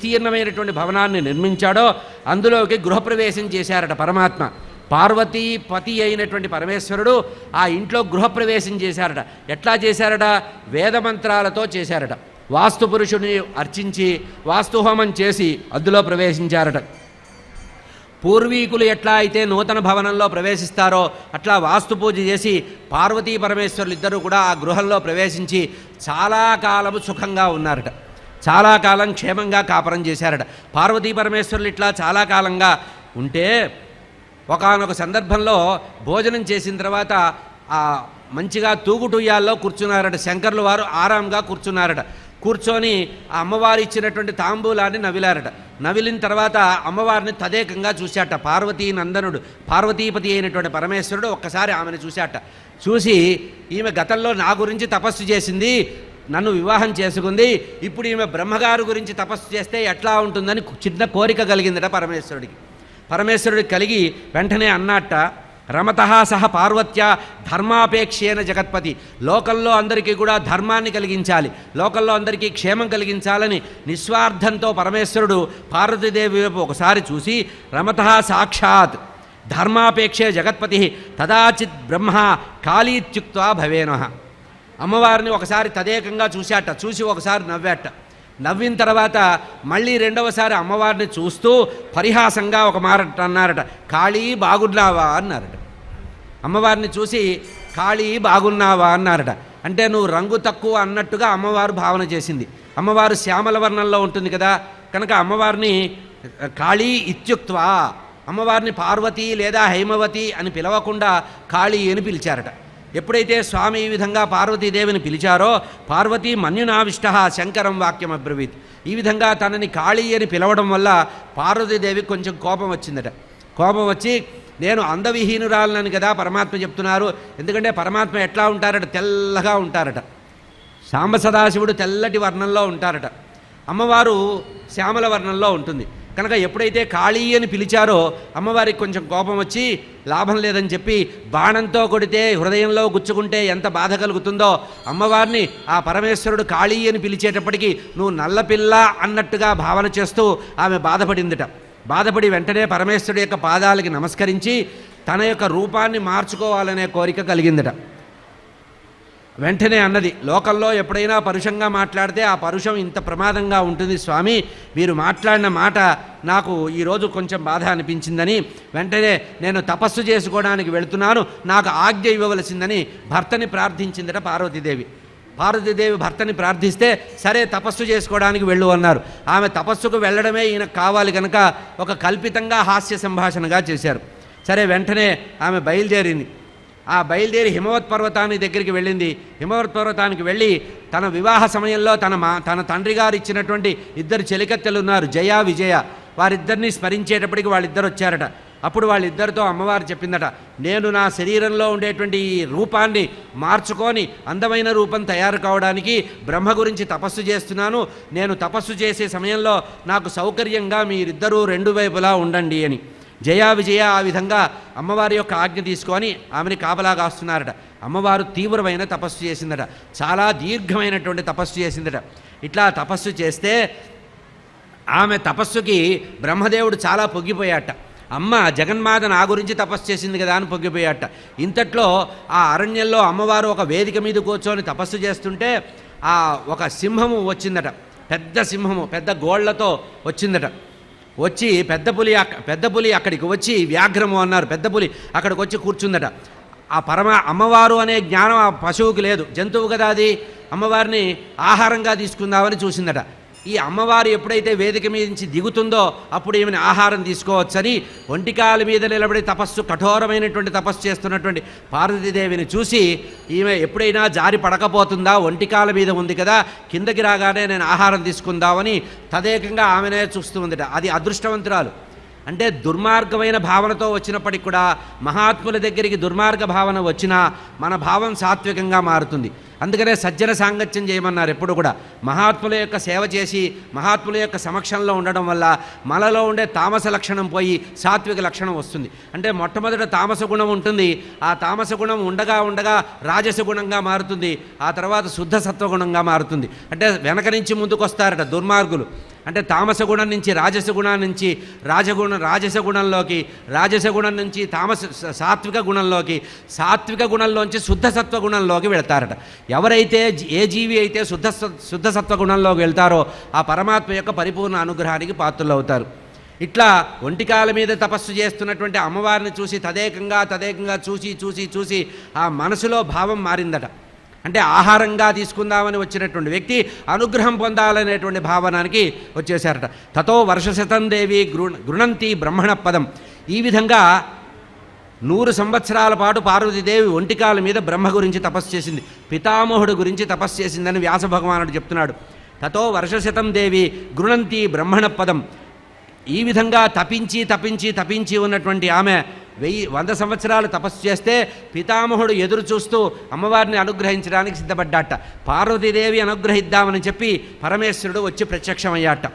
విస్తీర్ణమైనటువంటి భవనాన్ని నిర్మించాడో అందులోకి గృహప్రవేశం చేశారట పరమాత్మ. పార్వతీ పతి అయినటువంటి పరమేశ్వరుడు ఆ ఇంట్లో గృహప్రవేశం చేశారట. ఎట్లా చేశారట? వేదమంత్రాలతో చేశారట. వాస్తు పురుషుడిని అర్చించి వాస్తుహోమం చేసి అందులో ప్రవేశించారట. పూర్వీకులు ఎట్లా అయితే నూతన భవనంలో ప్రవేశిస్తారో అట్లా వాస్తు పూజ చేసి పార్వతీ పరమేశ్వరులు ఇద్దరు కూడా ఆ గృహంలో ప్రవేశించి చాలా కాలము సుఖంగా ఉన్నారట. చాలా కాలం క్షేమంగా కాపురం చేశారట. పార్వతీ పరమేశ్వరులు ఇట్లా చాలా కాలంగా ఉంటే ఒకనొక సందర్భంలో భోజనం చేసిన తర్వాత ఆ మంచిగా తూగుటుయ్యాల్లో కూర్చున్నారట. శంకర్లు వారు ఆరాంగా కూర్చున్నారట. కూర్చొని ఆ అమ్మవారు ఇచ్చినటువంటి తాంబూలాన్ని నవిలారట. నవిలిన తర్వాత అమ్మవారిని తదేకంగా చూశాట. పార్వతీ నందనుడు పార్వతీపతి అయినటువంటి పరమేశ్వరుడు ఒక్కసారి ఆమెను చూశాట. చూసి ఈమె గతంలో నా గురించి తపస్సు చేసింది. నన్ను వివాహం చేసుకుంది. ఇప్పుడు ఈమె బ్రహ్మగారు గురించి తపస్సు చేస్తే ఎట్లా ఉంటుందని చిన్న కోరిక కలిగిందట పరమేశ్వరుడికి. పరమేశ్వరుడికి కలిగి వెంటనే అన్నట్ట రమత సహ పార్వత్య ధర్మాపేక్షేన జగత్పతి. లోకల్లో అందరికీ కూడా ధర్మాన్ని కలిగించాలి. లోకల్లో అందరికీ క్షేమం కలిగించాలని నిస్వార్థంతో పరమేశ్వరుడు పార్వతీదేవి వైపు ఒకసారి చూసి రమత సాక్షాత్ ధర్మాపేక్షే జగత్పతి తదాచిత్ బ్రహ్మ కాళీత్యుక్త భవేనహ అమ్మవారిని ఒకసారి తదేకంగా చూశాట చూసి ఒకసారి నవ్వాట. నవ్విన తర్వాత మళ్ళీ రెండవసారి అమ్మవారిని చూస్తూ పరిహాసంగా ఒక మారట అన్నారట కాళీ బాగున్నావా? అన్నారట. అమ్మవారిని చూసి కాళీ బాగున్నావా? అన్నారట. అంటే నువ్వు రంగు తక్కువ అన్నట్టుగా అమ్మవారు భావన చేసింది. అమ్మవారు శ్యామల వర్ణంలో ఉంటుంది కదా కనుక అమ్మవారిని కాళీ ఇత్యుక్త్వా. అమ్మవారిని పార్వతి లేదా హైమవతి అని పిలవకుండా ఖాళీ అని పిలిచారట. ఎప్పుడైతే స్వామి ఈ విధంగా పార్వతీదేవిని పిలిచారో పార్వతీ మన్యునావిష్ట శంకరం వాక్యం అబ్రవీత్. ఈ విధంగా తనని కాళీ అని పిలవడం వల్ల పార్వతీదేవికి కొంచెం కోపం వచ్చిందట. కోపం వచ్చి నేను అందవిహీనురాలనని కదా పరమాత్మ చెప్తున్నారు. ఎందుకంటే పరమాత్మ ఎట్లా ఉంటారట? తెల్లగా ఉంటారట. శాంబ సదాశివుడు తెల్లటి వర్ణంలో ఉంటారట. అమ్మవారు శ్యామల వర్ణంలో ఉంటుంది. కనుక ఎప్పుడైతే కాళీ అని పిలిచారో అమ్మవారికి కొంచెం కోపం వచ్చి లాభం లేదని చెప్పి బాణంతో కొడితే హృదయంలో గుచ్చుకుంటే ఎంత బాధ కలుగుతుందో అమ్మవారిని ఆ పరమేశ్వరుడు కాళీ అని పిలిచేటప్పటికి నువ్వు నల్లపిల్ల అన్నట్టుగా భావన చేస్తూ ఆమె బాధపడిందిట. బాధపడి వెంటనే పరమేశ్వరుడు యొక్క పాదాలకి నమస్కరించి తన యొక్క రూపాన్ని మార్చుకోవాలనే కోరిక కలిగిందట. వెంటనే అన్నది లోకల్లో ఎప్పుడైనా పరుషంగా మాట్లాడితే ఆ పరుషం ఇంత ప్రమాదంగా ఉంటుంది స్వామి మీరు మాట్లాడిన మాట నాకు ఈరోజు కొంచెం బాధ అనిపించిందని వెంటనే నేను తపస్సు చేసుకోవడానికి వెళుతున్నాను నాకు ఆజ్ఞ ఇవ్వవలసిందని భర్తని ప్రార్థించిందట పార్వతీదేవి. పార్వతీదేవి భర్తని ప్రార్థిస్తే సరే తపస్సు చేసుకోవడానికి వెళ్ళు అన్నారు. ఆమె తపస్సుకు వెళ్ళడమే ఈయనకు కావాలి కనుక ఒక కల్పితంగా హాస్య సంభాషణగా చేశారు. సరే వెంటనే ఆమె బయలుదేరింది. ఆ బయలుదేరి హిమవత్ పర్వతాన్ని దగ్గరికి వెళ్ళింది. హిమవత్ పర్వతానికి వెళ్ళి తన వివాహ సమయంలో తన మా తన తండ్రి గారు ఇచ్చినటువంటి ఇద్దరు చెలికత్తెలు ఉన్నారు జయ విజయ. వారిద్దరిని స్మరించేటప్పటికి వాళ్ళిద్దరు వచ్చారట. అప్పుడు వాళ్ళిద్దరితో అమ్మవారు చెప్పిందట నేను నా శరీరంలో ఉండేటువంటి ఈ రూపాన్ని మార్చుకొని అందమైన రూపం తయారు కావడానికి బ్రహ్మ గురించి తపస్సు చేస్తున్నాను. నేను తపస్సు చేసే సమయంలో నాకు సౌకర్యంగా మీరిద్దరూ రెండు వైపులా ఉండండి అని. జయా విజయ ఆ విధంగా అమ్మవారి యొక్క ఆజ్ఞ తీసుకొని ఆమెని కాపలాగాస్తున్నారట అమ్మవారు తీవ్రమైన తపస్సు చేసిందట. చాలా దీర్ఘమైనటువంటి తపస్సు చేసిందట. ఇట్లా తపస్సు చేస్తే ఆమె తపస్సుకి బ్రహ్మదేవుడు చాలా పొంగిపోయాట. అమ్మ జగన్మాత నా గురించి తపస్సు చేసింది కదా అని పొంగిపోయాట. ఇంతట్లో ఆ అరణ్యంలో అమ్మవారు ఒక వేదిక మీద కూర్చొని తపస్సు చేస్తుంటే ఆ ఒక సింహము వచ్చిందట. పెద్ద సింహము పెద్ద గోళ్ళతో వచ్చిందట. వచ్చి పెద్ద పులి అక్క పెద్ద పులి అక్కడికి వచ్చి వ్యాఘ్రము అన్నారు. పెద్ద పులి అక్కడికి వచ్చి కూర్చుందట. ఆ పరమ అమ్మవారు అనే జ్ఞానం ఆ పశువుకి లేదు. జంతువు కదా అది. అమ్మవారిని ఆహారంగా తీసుకుందామని చూసిందట. ఈ అమ్మవారు ఎప్పుడైతే వేదిక మీద నుంచి దిగుతుందో అప్పుడు ఈమెను ఆహారం తీసుకోవచ్చని ఒంటికాల మీద నిలబడి తపస్సు కఠోరమైనటువంటి తపస్సు చేస్తున్నటువంటి పార్వతీదేవిని చూసి ఈమె ఎప్పుడైనా జారి పడకపోతుందా? ఒంటికాల మీద ఉంది కదా కిందకి రాగానే నేను ఆహారం తీసుకుందామని తదేకంగా ఆమెనే చూస్తూ ఉందిట. అది అదృష్టవంతురాలు. అంటే దుర్మార్గమైన భావనతో వచ్చినప్పటికి కూడా మహాత్ముల దగ్గరికి దుర్మార్గ భావన వచ్చినా మన భావం సాత్వికంగా మారుతుంది. అందుకనే సజ్జన సాంగత్యం చేయమన్నారు ఎప్పుడు కూడా. మహాత్ముల యొక్క సేవ చేసి మహాత్ముల యొక్క సమక్షంలో ఉండడం వల్ల మనలో ఉండే తామస లక్షణం పోయి సాత్విక లక్షణం వస్తుంది. అంటే మొట్టమొదట తామస గుణం ఉంటుంది. ఆ తామస గుణం ఉండగా ఉండగా రాజస గుణంగా మారుతుంది. ఆ తర్వాత శుద్ధ సత్వగుణంగా మారుతుంది. అంటే వెనక నుంచి ముందుకు వస్తారట దుర్మార్గులు. అంటే తామస గుణం నుంచి రాజస గుణం నుంచి రాజగుణ రాజస గుణంలోకి రాజస గుణం నుంచి తామస సాత్విక గుణంలోకి సాత్విక గుణంలోంచి శుద్ధ సత్వ గుణంలోకి వెళ్తారట. ఎవరైతే ఏ జీవి అయితే శుద్ధ శుద్ధసత్వ శుద్ధ సత్వ గుణంలోకి వెళ్తారో ఆ పరమాత్మ యొక్క పరిపూర్ణ అనుగ్రహానికి పాత్రలు అవుతారు ఇట్లా ఒంటికాల మీద తపస్సు చేస్తున్నటువంటి అమ్మవారిని చూసి తదేకంగా తదేకంగా చూసి చూసి చూసి ఆ మనసులో భావం మారిందట. అంటే ఆహారంగా తీసుకుందామని వచ్చినటువంటి వ్యక్తి అనుగ్రహం పొందాలనేటువంటి భావనానికి వచ్చేసారట తతో వర్షశతం దేవి గృ గృణంతి బ్రహ్మణ పదం ఈ విధంగా నూరు సంవత్సరాల పాటు పార్వతీదేవి ఒంటికాల మీద బ్రహ్మ గురించి తపస్సు చేసింది. పితామహుడు గురించి తపస్సు చేసిందని వ్యాస భగవానుడు చెప్తున్నాడు. తతో వర్షశతం దేవి గృణంతి బ్రహ్మణ పదం ఈ విధంగా తపించి తపించి తపించి ఉన్నటువంటి ఆమె వెయ్యి వంద సంవత్సరాలు తపస్సు చేస్తే పితామహుడు ఎదురు చూస్తూ అమ్మవారిని అనుగ్రహించడానికి సిద్ధపడ్డాట. పార్వతీదేవి అనుగ్రహిద్దామని చెప్పి పరమేశ్వరుడు వచ్చి ప్రత్యక్షమయ్యాట.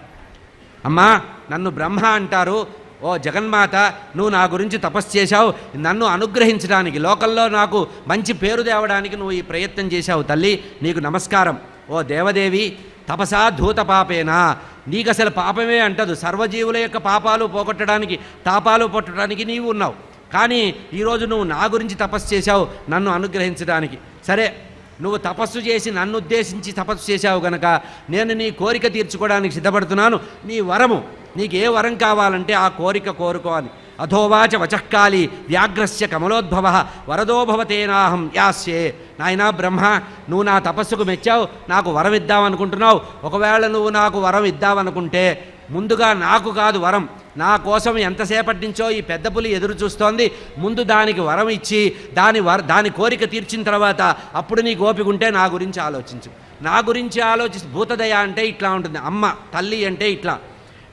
అమ్మా నన్ను బ్రహ్మ అంటారు. ఓ జగన్మాత నువ్వు నా గురించి తపస్సు చేశావు. నన్ను అనుగ్రహించడానికి లోకంలో నాకు మంచి పేరు తేవడానికి నువ్వు ఈ ప్రయత్నం చేశావు తల్లి. నీకు నమస్కారం. ఓ దేవదేవి తపసా ధూత పాపేనా? నీకు అసలు పాపమే అంటదు. సర్వజీవుల యొక్క పాపాలు పోగొట్టడానికి తాపాలు పొట్టడానికి నీవు ఉన్నావు. కానీ ఈరోజు నువ్వు నా గురించి తపస్సు చేశావు నన్ను అనుగ్రహించడానికి. సరే నువ్వు తపస్సు చేసి నన్ను ఉద్దేశించి తపస్సు చేశావు గనక నేను నీ కోరిక తీర్చుకోవడానికి సిద్ధపడుతున్నాను. నీ వరము నీకు ఏ వరం కావాలంటే ఆ కోరిక కోరుకో అని. అథోవాచ వచఃకాలి వ్యాఘ్రస్య కమలోద్భవ వరదో భవతేనాహం యాస్యే. నాయనా బ్రహ్మ నువ్వు నా తపస్సుకు మెచ్చావు నాకు వరం ఇద్దామనుకుంటున్నావు. ఒకవేళ నువ్వు నాకు వరం ఇద్దామనుకుంటే ముందుగా నాకు కాదు వరం. నా కోసం ఎంతసేపటి నుంచో ఈ పెద్ద పులి ఎదురు చూస్తోంది. ముందు దానికి వరం ఇచ్చి దాని వర దాని కోరిక తీర్చిన తర్వాత అప్పుడు నీ గోపికుంటే నా గురించి ఆలోచించు. నా గురించి ఆలోచి భూతదయ అంటే ఇట్లా ఉంటుంది. అమ్మ తల్లి అంటే ఇట్లా.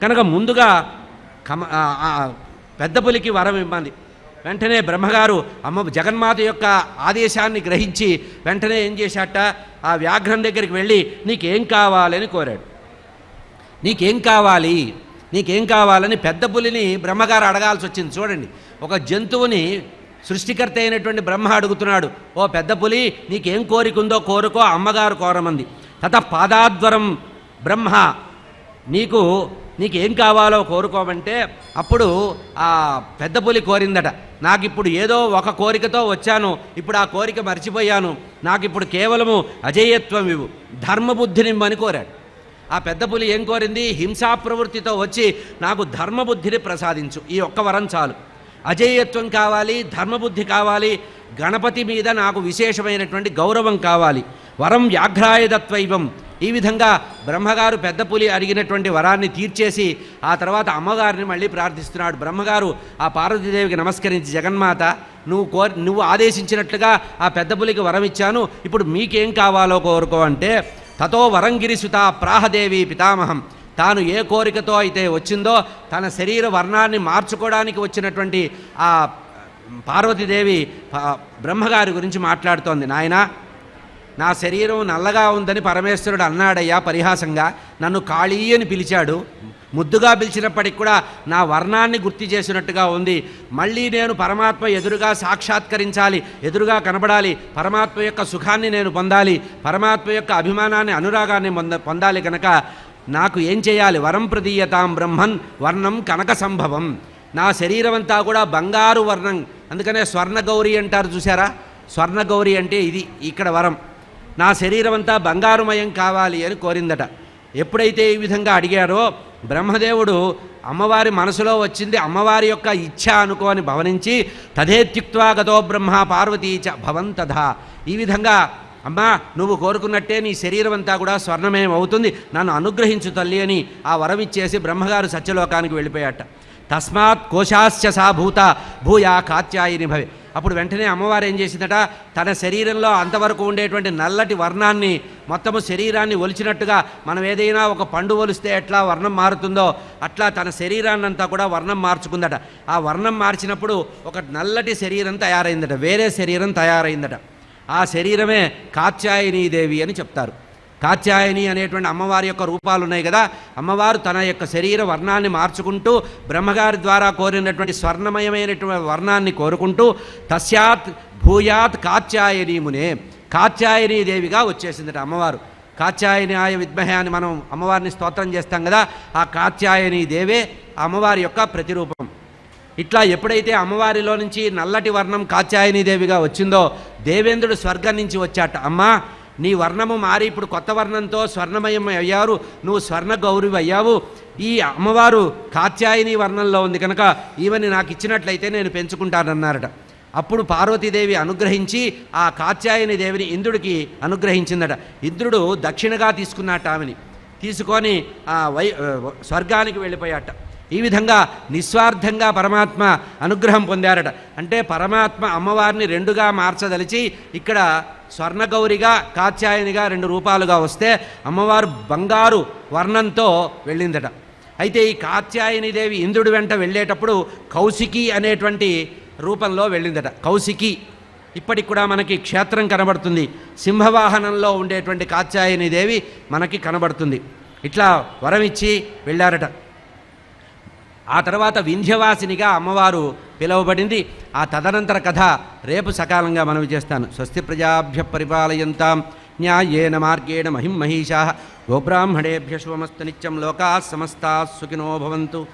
కనుక ముందుగా కమ పెద్ద పులికి వరం ఇవ్వండి. వెంటనే బ్రహ్మగారు అమ్మ జగన్మాత యొక్క ఆదేశాన్ని గ్రహించి వెంటనే ఏం చేశాట? ఆ వ్యాఘ్రం దగ్గరికి వెళ్ళి నీకేం కావాలని కోరాడు. నీకేం కావాలి? నీకేం కావాలని పెద్ద పులిని బ్రహ్మగారు అడగాల్సి వచ్చింది. చూడండి ఒక జంతువుని సృష్టికర్త అయినటువంటి బ్రహ్మ అడుగుతున్నాడు. ఓ పెద్ద పులి నీకేం కోరిక ఉందో కోరుకో అమ్మగారు కోరమంది. తత పాదాద్వరం బ్రహ్మ నీకు నీకేం కావాలో కోరుకోమంటే అప్పుడు ఆ పెద్ద పులి కోరిందట. నాకు ఇప్పుడు ఏదో ఒక కోరికతో వచ్చాను. ఇప్పుడు ఆ కోరిక మర్చిపోయాను. నాకు ఇప్పుడు కేవలము అజేయత్వం ఇవ్వు. ధర్మబుద్ధినివ్వని కోరాడు. ఆ పెద్ద పులి ఏం కోరింది? హింసా ప్రవృత్తితో వచ్చి నాకు ధర్మబుద్ధిని ప్రసాదించు. ఈ ఒక్క వరం చాలు. అజేయత్వం కావాలి ధర్మబుద్ధి కావాలి గణపతి మీద నాకు విశేషమైనటువంటి గౌరవం కావాలి. వరం వ్యాఘ్రాయదత్వైవం. ఈ విధంగా బ్రహ్మగారు పెద్ద పులి అడిగినటువంటి వరాన్ని తీర్చేసి ఆ తర్వాత అమ్మగారిని మళ్ళీ ప్రార్థిస్తున్నాడు. బ్రహ్మగారు ఆ పార్వతీదేవికి నమస్కరించి జగన్మాత నువ్వు కోరి నువ్వు ఆదేశించినట్లుగా ఆ పెద్ద పులికి వరం ఇచ్చాను. ఇప్పుడు మీకేం కావాలో కోరుకో అంటే తతో వరంగిరిసుత ప్రాహదేవి పితామహం. తాను ఏ కోరికతో అయితే వచ్చిందో తన శరీర వర్ణాన్ని మార్చుకోవడానికి వచ్చినటువంటి ఆ పార్వతీదేవి బ్రహ్మగారి గురించి మాట్లాడుతోంది. నాయనా నా శరీరం నల్లగా ఉందని పరమేశ్వరుడు అన్నాడయ్యా పరిహాసంగా. నన్ను కాళీ అని పిలిచాడు. ముద్దుగా పిలిచినప్పటికి కూడా నా వర్ణాన్ని గుర్తు చేసినట్టుగా ఉంది. మళ్ళీ నేను పరమాత్మ ఎదురుగా సాక్షాత్కరించాలి ఎదురుగా కనబడాలి. పరమాత్మ యొక్క సుఖాన్ని నేను పొందాలి. పరమాత్మ యొక్క అభిమానాన్ని అనురాగాన్ని పొంద పొందాలి కనుక నాకు ఏం చేయాలి? వరం ప్రదీయతాం బ్రహ్మన్ వర్ణం కనక సంభవం. నా శరీరం అంతా కూడా బంగారు వర్ణం. అందుకనే స్వర్ణగౌరి అంటారు చూసారా స్వర్ణగౌరి అంటే ఇది ఇక్కడ వరం. నా శరీరం అంతా బంగారుమయం కావాలి అని కోరిందట. ఎప్పుడైతే ఈ విధంగా అడిగారో బ్రహ్మదేవుడు అమ్మవారి మనసులో వచ్చింది అమ్మవారి యొక్క ఇచ్ఛ అనుకోని భవనించి తథేత్యుక్త్వా గతో బ్రహ్మ పార్వతీ చ భవంతథ ఈ విధంగా అమ్మా నువ్వు కోరుకున్నట్టే నీ శరీరం అంతా కూడా స్వర్ణమయం అవుతుంది నన్ను అనుగ్రహించు తల్లి అని ఆ వరం ఇచ్చేసి బ్రహ్మగారు సత్యలోకానికి వెళ్ళిపోయాట తస్మాత్ కోశాస్య సా భూత భూయా కాత్యాయిని భవే. అప్పుడు వెంటనే అమ్మవారు ఏం చేసిందట? తన శరీరంలో అంతవరకు ఉండేటువంటి నల్లటి వర్ణాన్ని మొత్తము శరీరాన్ని ఒలిచినట్టుగా మనం ఏదైనా ఒక పండు ఒలిస్తే ఎట్లా వర్ణం మారుతుందో అట్లా తన శరీరాన్నంతా కూడా వర్ణం మార్చుకుందట. ఆ వర్ణం మార్చినప్పుడు ఒక నల్లటి శరీరం తయారైందట వేరే శరీరం తయారైందట. ఆ శరీరమే కాత్యాయనీదేవి అని చెప్తారు. కాత్యాయని అనేటువంటి అమ్మవారి యొక్క రూపాలు ఉన్నాయి కదా అమ్మవారు తన యొక్క శరీర వర్ణాన్ని మార్చుకుంటూ బ్రహ్మగారి ద్వారా కోరినటువంటి స్వర్ణమయమైనటువంటి వర్ణాన్ని కోరుకుంటూ తస్యాత్ భూయాత్ కాత్యాయనీమునే కాత్యాయని దేవిగా వచ్చేసిందట అమ్మవారు. కాత్యాయనాయ విద్మహే అని మనం అమ్మవారిని స్తోత్రం చేస్తాం కదా ఆ కాత్యాయని దేవే ఆ అమ్మవారి యొక్క ప్రతిరూపం. ఇట్లా ఎప్పుడైతే అమ్మవారిలో నుంచి నల్లటి వర్ణం కాత్యాయని దేవిగా వచ్చిందో దేవేంద్రుడు స్వర్గం నుంచి వచ్చాట అమ్మా నీ వర్ణము మారి ఇప్పుడు కొత్త వర్ణంతో స్వర్ణమయం అయ్యారు. నువ్వు స్వర్ణ గౌరవి అయ్యావు ఈ అమ్మవారు కాత్యాయని వర్ణంలో ఉంది కనుక ఈమెని నాకు ఇచ్చినట్లయితే నేను పెంచుకుంటానన్నారట. అప్పుడు పార్వతీదేవి అనుగ్రహించి ఆ కాత్యాయని దేవిని ఇంద్రుడికి అనుగ్రహించిందట. ఇంద్రుడు దక్షిణగా తీసుకున్నట్ట ఆమెని తీసుకొని ఆ వై స్వర్గానికి వెళ్ళిపోయాట. ఈ విధంగా నిస్వార్థంగా పరమాత్మ అనుగ్రహం పొందారట. అంటే పరమాత్మ అమ్మవారిని రెండుగా మార్చదలిచి ఇక్కడ స్వర్ణగౌరిగా కాత్యాయనిగా రెండు రూపాలుగా వస్తే అమ్మవారు బంగారు వర్ణంతో వెళ్ళిందట. అయితే ఈ కాత్యాయని దేవి ఇంద్రుడి వెంట వెళ్ళేటప్పుడు కౌశికి అనేటువంటి రూపంలో వెళ్ళిందట. కౌశికి ఇప్పటికి కూడా మనకి క్షేత్రం కనబడుతుంది. సింహవాహనంలో ఉండేటువంటి కాత్యాయని దేవి మనకి కనబడుతుంది. ఇట్లా వరం ఇచ్చి వెళ్ళారట. ఆ తర్వాత వింధ్యవాసినిగా అమ్మవారు పిలువబడింది. ఆ తదనంతర కథ రేపు సకాలంగా మనవి చేస్తాను. స్వస్తి ప్రజాభ్య పరిపాలయంతాం. న్యాయేన మార్గేణ మహిం మహిషా. గోబ్రాహ్మణేభ్య శుభమస్తు నిత్యం లోకా సమస్తా సుఖినో భవంతు.